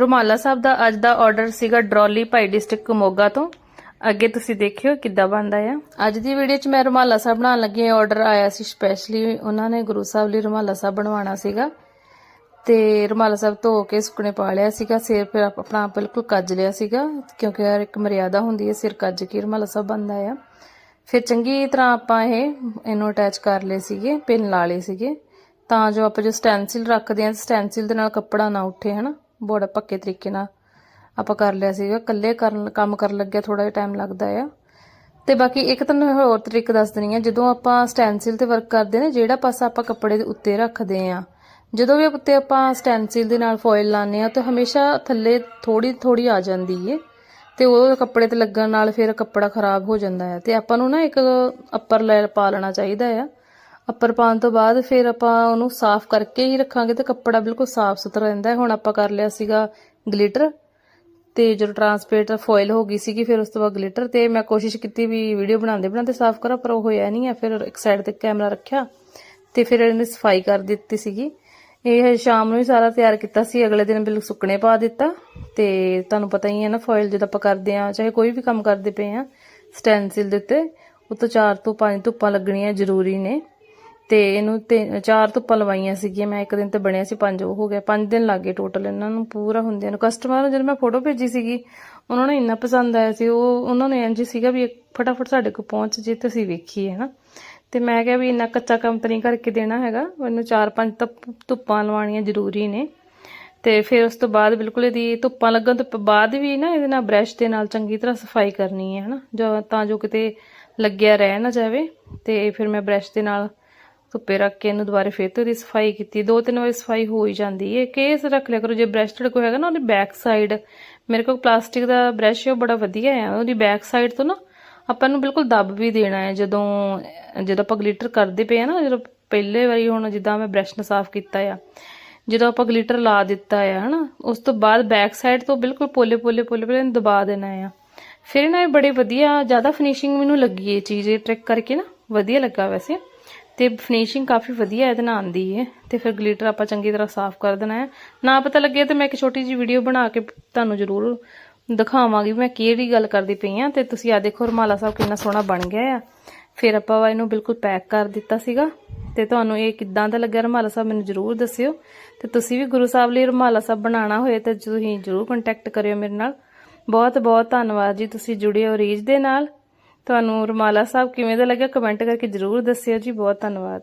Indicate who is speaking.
Speaker 1: ਰੁਮਾਲਾ ਸਾਹਿਬ ਦਾ ਅੱਜ ਦਾ ਆਰਡਰ ਸੀਗਾ ਡਰੋਲੀ ਭਾਈ ਡਿਸਟ੍ਰਿਕਟ ਮੋਗਾ ਤੋਂ। ਅੱਗੇ ਤੁਸੀਂ ਦੇਖਿਓ ਕਿੱਦਾਂ ਬਣਦਾ ਆ। ਅੱਜ ਦੀ ਵੀਡੀਓ 'ਚ ਮੈਂ ਰੁਮਾਲਾ ਸਾਹਿਬ ਬਣਾਉਣ ਲੱਗੀ ਹਾਂ। ਆਰਡਰ ਆਇਆ ਸੀ ਸਪੈਸ਼ਲੀ ਉਹਨਾਂ ਨੇ ਗੁਰੂ ਸਾਹਿਬ ਲਈ ਰੁਮਾਲਾ ਸਾਹਿਬ ਬਣਵਾਉਣਾ ਸੀਗਾ। ਤੇ ਰੁਮਾਲਾ ਸਾਹਿਬ ਧੋ ਕੇ ਸੁੱਕਣੇ ਪਾ ਲਿਆ ਸੀਗਾ। ਸਿਰ ਫਿਰ ਆਪ- ਆਪਣਾ ਬਿਲਕੁਲ ਕੱਜ ਲਿਆ ਸੀਗਾ, ਕਿਉਂਕਿ ਯਾਰ ਇੱਕ ਮਰਿਆਦਾ ਹੁੰਦੀ ਹੈ, ਸਿਰ ਕੱਜ ਕੇ ਰੁਮਾਲਾ ਸਾਹਿਬ ਬਣਦਾ ਆ। ਫਿਰ ਚੰਗੀ ਤਰ੍ਹਾਂ ਆਪਾਂ ਇਹ, ਇਹਨੂੰ ਅਟੈਚ ਕਰ ਲਏ ਸੀਗੇ, ਪਿੰਨ ਲਾ ਲਏ ਸੀਗੇ। ਤਾਂ ਜੋ ਆਪਾਂ ਜੋ ਸਟੈਂਸਿਲ ਰੱਖਦੇ ਆ ਸਟੈਂਸਿਲ ਦੇ ਨਾਲ ਕੱਪੜਾ ਨਾ ਉੱਠੇ, ਹਨਾ। ਬੜਾ ਪੱਕੇ ਤਰੀਕੇ ਨਾਲ ਆਪਾਂ ਕਰ ਲਿਆ ਸੀਗਾ। ਇਕੱਲੇ ਕਰਨ, ਕੰਮ ਕਰਨ ਲੱਗਿਆ ਥੋੜਾ ਜਿਹਾ ਟਾਈਮ ਲੱਗਦਾ ਆ। ਤੇ ਬਾਕੀ ਇੱਕ ਤੁਹਾਨੂੰ ਹੋਰ ਤਰੀਕ ਦੱਸ ਦਣੀ ਆ ਜਦੋਂ ਆਪਾਂ ਸਟੈਂਸਿਲ ਤੇ ਵਰਕ ਕਰਦੇ ਨੇ, ਜਿਹੜਾ ਪਾਸਾ ਆਪਾਂ ਕੱਪੜੇ ਦੇ ਉੱਤੇ ਰੱਖਦੇ ਆ ਜਦੋਂ ਵੀ ਉੱਤੇ ਆਪਾਂ ਸਟੈਂਸਿਲ ਦੇ ਨਾਲ ਫੋਇਲ ਲਾਉਂਦੇ ਆ ਤਾਂ ਹਮੇਸ਼ਾ ਥੱਲੇ ਥੋੜੀ ਥੋੜੀ ਆ ਜਾਂਦੀ ਏ। ਤੇ ਉਹ ਕੱਪੜੇ ਤੇ ਲੱਗਣ ਨਾਲ ਫਿਰ ਕੱਪੜਾ ਖਰਾਬ ਹੋ ਜਾਂਦਾ ਹੈ ਤੇ ਆਪਾਂ ਨੂੰ ਨਾ ਇੱਕ ਅੱਪਰ ਲੈਅਰ ਪਾ ਲੈਣਾ ਚਾਹੀਦਾ ਆ। ਅੱਪਰ ਪਾਉਣ ਤੋਂ ਬਾਅਦ ਫਿਰ ਆਪਾਂ ਉਹਨੂੰ ਸਾਫ਼ ਕਰਕੇ ਹੀ ਰੱਖਾਂਗੇ ਤੇ ਕੱਪੜਾ ਬਿਲਕੁਲ ਸਾਫ਼ ਸੁਥਰਾ ਰਹਿੰਦਾ ਹੁਣ ਆਪਾਂ ਕਰ ਲਿਆ ਸੀਗਾ ਗਲਿਟਰ ਤੇ ਜਦੋਂ ਟਰਾਂਸਪੇਰੈਂਟ ਫੋਇਲ ਹੋ ਗਈ ਸੀਗੀ, ਫਿਰ ਉਸ ਤੋਂ ਬਾਅਦ ਗਲਿਟਰ ਤੇ ਮੈਂ ਕੋਸ਼ਿਸ਼ ਕੀਤੀ ਵੀ ਵੀਡੀਓ ਬਣਾਉਂਦੇ ਬਣਾਉਂਦੇ ਸਾਫ਼ ਕਰਾਂ, ਪਰ ਉਹ ਹੋਇਆ ਨਹੀਂ ਆ ਫਿਰ ਇੱਕ ਸਾਈਡ ਤੇ ਕੈਮਰਾ ਰੱਖਿਆ ਤੇ ਫਿਰ ਇਹਨੇ ਸਫ਼ਾਈ ਕਰ ਦਿੱਤੀ ਸੀਗੀ। ਇਹ ਸ਼ਾਮ ਨੂੰ ਹੀ ਸਾਰਾ ਤਿਆਰ ਕੀਤਾ ਸੀ, ਅਗਲੇ ਦਿਨ ਬਿਲਕੁਲ ਸੁੱਕਣੇ ਪਾ ਦਿੱਤਾ ਤੇ ਤੁਹਾਨੂੰ ਪਤਾ ਹੀ ਹੈ ਨਾ ਫੋਇਲ ਜਦੋਂ ਆਪਾਂ ਕਰਦੇ ਆ ਚਾਹੇ ਕੋਈ ਵੀ ਕੰਮ ਕਰਦੇ ਪਏ ਆ ਸਟੈਂਸਿਲ ਦੇ ਉੱਤੇ, ਉਹ ਤੋਂ ਚਾਰ ਤੋਂ ਪੰਜ ਧੁੱਪਾਂ ਲੱਗਣੀਆਂ ਜ਼ਰੂਰੀ ਨੇ। ਤੇ ਇਹਨੂੰ ਤੇ ਚਾਰ ਧੁੱਪਾਂ ਲਵਾਈਆਂ ਸੀਗੀਆਂ, ਮੈਂ ਇੱਕ ਦਿਨ ਤੇ ਬਣਿਆ ਸੀ ਪੰਜ, ਉਹ ਹੋ ਗਿਆ, ਪੰਜ ਦਿਨ ਲੱਗ ਗਏ ਟੋਟਲ ਇਹਨਾਂ ਨੂੰ ਪੂਰਾ ਹੁੰਦਿਆਂ ਨੂੰ। ਕਸਟਮਰ ਨੂੰ ਜਦੋਂ ਮੈਂ ਫੋਟੋ ਭੇਜੀ ਸੀਗੀ, ਉਹਨਾਂ ਨੂੰ ਇੰਨਾ ਪਸੰਦ ਆਇਆ ਸੀ, ਉਹ, ਉਹਨਾਂ ਨੂੰ ਇੰਜ ਸੀਗਾ ਵੀ ਫਟਾਫਟ ਸਾਡੇ ਕੋਲ ਪਹੁੰਚ ਜੇ ਤੇ ਅਸੀਂ ਵੇਖੀਏ, ਹਨਾ। ਤੇ ਮੈਂ ਕਿਹਾ ਵੀ ਇੰਨਾ ਕੱਚਾ ਕੰਮ ਤਾਂ ਨਹੀਂ ਕਰਕੇ ਦੇਣਾ ਹੈਗਾ, ਮੈਨੂੰ ਚਾਰ ਪੰਜ ਧੁੱਪਾਂ ਲਵਾਉਣੀਆਂ ਜ਼ਰੂਰੀ ਨੇ। ਤੇ ਫਿਰ ਉਸ ਤੋਂ ਬਾਅਦ ਬਿਲਕੁਲ ਇਹਦੀ ਧੁੱਪਾਂ ਲੱਗਣ ਤੋਂ ਬਾਅਦ ਵੀ ਨਾ ਇਹਦੇ ਨਾਲ ਬ੍ਰਸ਼ ਦੇ ਨਾਲ ਚੰਗੀ ਤਰ੍ਹਾਂ ਸਫ਼ਾਈ ਕਰਨੀ ਹੈ, ਹਨਾ। ਜੋ ਤਾਂ ਜੋ ਕਿਤੇ ਲੱਗਿਆ ਰਹਿ ਨਾ ਜਾਵੇ, ਤੇ ਫਿਰ ਮੈਂ ਬ੍ਰਸ਼ ਦੇ ਨਾਲ ਧੁੱਪੇ ਰੱਖ ਕੇ ਇਹਨੂੰ ਦੁਬਾਰਾ ਫਿਰ ਤੋਂ ਇਹਦੀ ਸਫ਼ਾਈ ਕੀਤੀ। ਦੋ ਤਿੰਨ ਵਾਰੀ ਸਫ਼ਾਈ ਹੋ ਹੀ ਜਾਂਦੀ ਹੈ ਕੇਸ ਰੱਖ ਲਿਆ ਕਰੋ, ਜੇ ਬ੍ਰਸ਼ ਤੁਹਾਡੇ ਕੋਲ ਹੈਗਾ ਨਾ, ਉਹਦੀ ਬੈਕ ਸਾਈਡ ਮੇਰੇ ਕੋਲ ਪਲਾਸਟਿਕ ਦਾ ਬ੍ਰਸ਼ ਹੈ ਉਹ ਬੜਾ ਵਧੀਆ ਹੈ ਉਹਦੀ ਬੈਕ ਸਾਈਡ ਤੋਂ ਨਾ ਆਪਾਂ ਨੂੰ ਬਿਲਕੁਲ ਦੱਬ ਵੀ ਦੇਣਾ ਹੈ ਜਦੋਂ ਜਦੋਂ ਆਪਾਂ ਗਲਿਟਰ ਕਰਦੇ ਪਏ ਆ ਨਾ, ਜਦੋਂ ਪਹਿਲੇ ਵਾਰੀ ਹੁਣ ਜਿੱਦਾਂ ਮੈਂ ਬ੍ਰਸ਼ ਨਾਲ ਸਾਫ਼ ਕੀਤਾ ਆ, ਜਦੋਂ ਆਪਾਂ ਗਲਿਟਰ ਲਾ ਦਿੱਤਾ ਆ, ਹਨਾ, ਉਸ ਤੋਂ ਬਾਅਦ ਬੈਕ ਸਾਈਡ ਤੋਂ ਬਿਲਕੁਲ ਪੋਲੇ ਪੋਲੇ ਪੋਲੇ ਪੋਲੇ ਇਹਨੂੰ ਦਬਾ ਦੇਣਾ ਆ। ਫਿਰ ਨਾ ਇਹ ਬੜੇ ਵਧੀਆ, ਜ਼ਿਆਦਾ ਫਿਨਿਸ਼ਿੰਗ ਮੈਨੂੰ ਲੱਗੀ ਇਹ ਚੀਜ਼, ਇਹ ਟ੍ਰਿਕ ਕਰਕੇ ਨਾ। ਵਧੀਆ ਲੱਗਾ ਵੈਸੇ। ਤੇ ਫਿਨਿਸ਼ਿੰਗ ਕਾਫੀ ਵਧੀਆ ਇਹਦੇ ਨਾਲ ਆਂਦੀ ਹੈ ਤੇ ਫਿਰ ਗਲੀਟਰ ਆਪਾਂ ਚੰਗੀ ਤਰ੍ਹਾਂ ਸਾਫ਼ ਕਰ ਦੇਣਾ ਹੈ। ਨਾ ਪਤਾ ਲੱਗੇ ਤੇ ਮੈਂ ਇੱਕ ਛੋਟੀ ਜਿਹੀ ਵੀਡੀਓ ਬਣਾ ਕੇ ਤੁਹਾਨੂੰ ਜ਼ਰੂਰ ਦਿਖਾਵਾਂਗੀ। ਮੈਂ ਕਿਹੜੀ ਗੱਲ ਕਰਦੀ ਪਈ ਆ ਤੇ ਤੁਸੀਂ ਆ ਦੇਖੋ ਰਮਾਲਾ ਸਾਹਿਬ ਕਿੰਨਾ ਸੋਹਣਾ ਬਣ ਗਿਆ ਆ। ਫਿਰ ਆਪਾਂ ਇਹਨੂੰ ਬਿਲਕੁਲ ਪੈਕ ਕਰ ਦਿੱਤਾ ਸੀਗਾ। ਤੇ ਤੁਹਾਨੂੰ ਇਹ ਕਿੱਦਾਂ ਦਾ ਲੱਗਿਆ ਰਮਾਲਾ ਸਾਹਿਬ ਮੈਨੂੰ ਜ਼ਰੂਰ ਦੱਸਿਓ। ਤੇ ਤੁਸੀਂ ਵੀ ਗੁਰੂ ਸਾਹਿਬ ਲਈ ਰਮਾਲਾ ਸਾਹਿਬ ਬਣਾਉਣਾ ਹੋਏ ਤਾਂ ਤੁਸੀਂ ਜ਼ਰੂਰ ਕੰਟੈਕਟ ਕਰਿਓ ਮੇਰੇ ਨਾਲ। ਬਹੁਤ ਬਹੁਤ ਧੰਨਵਾਦ ਜੀ ਤੁਸੀਂ ਜੁੜੇ ਹੋ ਰੀਜ ਦੇ ਨਾਲ। ਤੁਹਾਨੂੰ ਰਮਾਲਾ ਸਾਹਿਬ ਕਿਵੇਂ ਦਾ ਲੱਗਿਆ? ਕਮੈਂਟ ਕਰਕੇ ਜ਼ਰੂਰ ਦੱਸਿਓ ਜੀ। ਬਹੁਤ ਧੰਨਵਾਦ।